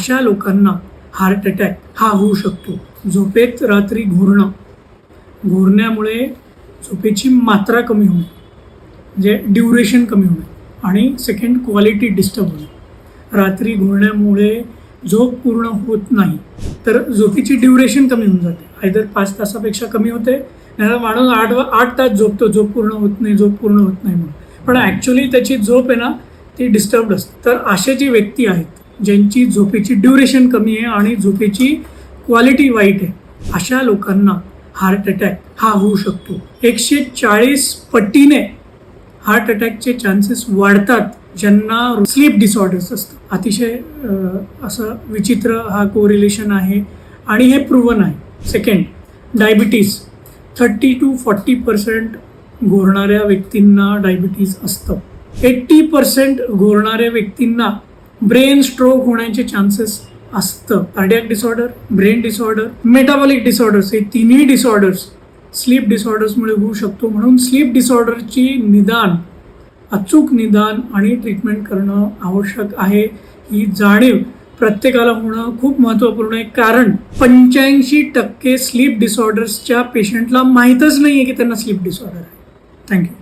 अशा लोकांना heart attack हा होऊ शकतो. झोपेत रात्री घोरणं. घोरण्यामुळे झोपेची मात्रा कमी होणे. म्हणजे ड्युरेशन कमी होणे आणि सेकंड क्वालिटी डिस्टर्ब होणे. रात्री घोरण्यामुळे झोप पूर्ण होत नाही तर झोपेची ड्युरेशन कमी होऊन जाते. आयदर पाच तासापेक्षा कमी होते नाही माणूस आठ आठ तास झोपतो झोप पूर्ण होत नाही झोप पूर्ण होत नाही म्हणून. पण ॲक्च्युली त्याची झोप आहे ना ती डिस्टर्बड असते. तर असे जी व्यक्ती आहेत ज्यांची झोपेची ड्युरेशन कमी आहे आणि झोपेची क्वालिटी वाईट आहे अशा लोकांना हार्ट अटॅक हा होऊ शकतो. एकशे चाळीस पटीने हार्ट अटॅकचे चान्सेस वाढतात ज्यांना स्लीप डिसऑर्डर्स असतात. अतिशय असं विचित्र हा कोरिलेशन आहे आणि हे प्रूवन आहे. Second diabetes thirty to forty percent घोरणाऱ्या व्यक्तींना डायबिटीज असतं. एट्टी पर्सेंट घोरणाऱ्या व्यक्तींना ब्रेन स्ट्रोक होण्याचे चान्सेस असतं. Cardiac disorder brain disorder metabolic disorders हे तिन्ही डिसऑर्डर्स स्लीप डिसऑर्डर्समुळे होऊ शकतो. म्हणून स्लीप डिसऑर्डरची निदान अचूक निदान आणि ट्रीटमेंट करणं आवश्यक आहे. ही जाणीव प्रत्येकाला होणं खूप महत्त्वपूर्ण आहे. कारण पंच्याऐंशी टक्के स्लीप डिसऑर्डर्सच्या पेशंटला माहीतच नाही आहे की त्यांना स्लीप डिसऑर्डर आहे. थँक्यू